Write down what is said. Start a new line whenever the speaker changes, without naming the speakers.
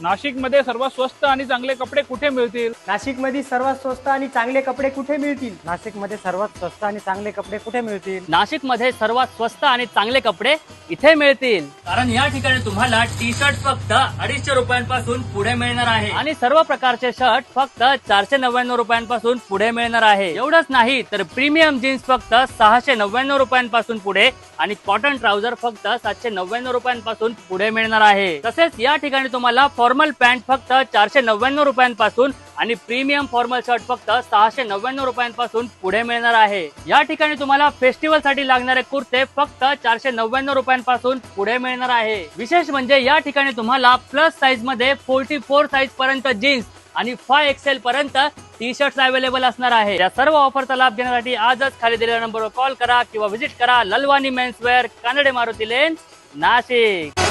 नाशिकमध्ये सर्वात स्वस्त आणि चांगले कपडे कुठे मिळतील?
नाशिकमध्ये सर्वात स्वस्त आणि चांगले कपडे कुठे मिळतील?
नाशिकमध्ये सर्वात स्वस्त आणि चांगले कपडे कुठे मिळतील?
नाशिकमध्ये सर्वात स्वस्त आणि चांगले कपडे इथे मिळतील. कारण या ठिकाणी तुम्हाला टी शर्ट फक्त अडीचशे रुपयांपासून पुढे मिळणार आहे. आणि सर्व प्रकारचे शर्ट फक्त चारशे नव्याण्णव रुपयांपासून पुढे मिळणार आहे. एवढंच नाही तर प्रीमियम जीन्स फक्त सहाशे नव्याण्णव रुपयांपासून पुढे आणि कॉटन ट्राउझर फक्त सातशे नव्याण्णव रुपयांपासून पुढे मिळणार आहे. तसेच या ठिकाणी तुम्हाला फॉर्मल पॅन्ट फक्त चारशे नव्याण्णव रुपयांपासून आणि प्रीमियम फॉर्मल शर्ट फक्त सहाशे नव्याण्णव रुपयांपासून पुढे मिळणार आहे. या ठिकाणी तुम्हाला फेस्टिवलसाठी लागणारे कुर्ते फक्त चारशे नव्याण्णव रुपयांपासून पुढे मिळणार आहे. विशेष म्हणजे या ठिकाणी तुम्हाला प्लस साईजमध्ये फोर्टी फोर साईज पर्यंत जीन्स आणि फाय एक्सेल पर्यंत टी शर्ट अवेलेबल असणार आहे. या सर्व ऑफरचा लाभ घेण्यासाठी आजच खाली दिलेल्या नंबरवर कॉल करा किंवा व्हिजिट करा Lalwani men's wear Kanade Maruti lane Nashik.